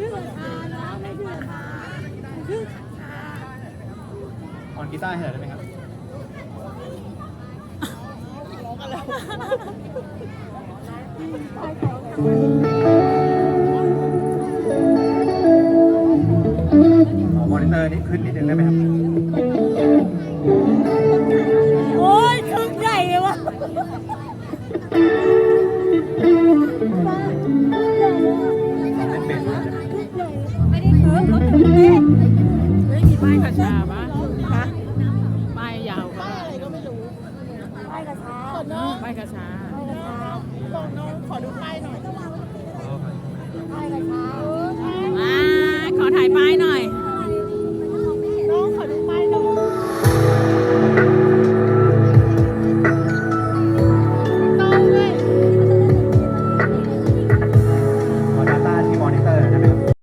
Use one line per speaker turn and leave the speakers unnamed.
ชื่อชาน้องไม่ชื่อชาชื่อชา
ออนกีตาร์ให้ได้ไหมครับอ๋อมอนิเตอร์นี่ขึ้นนิดนึงได้ไหมครับ
โอ้ยชุกใหญ่เลยวะ กระช้า ไปกระช้า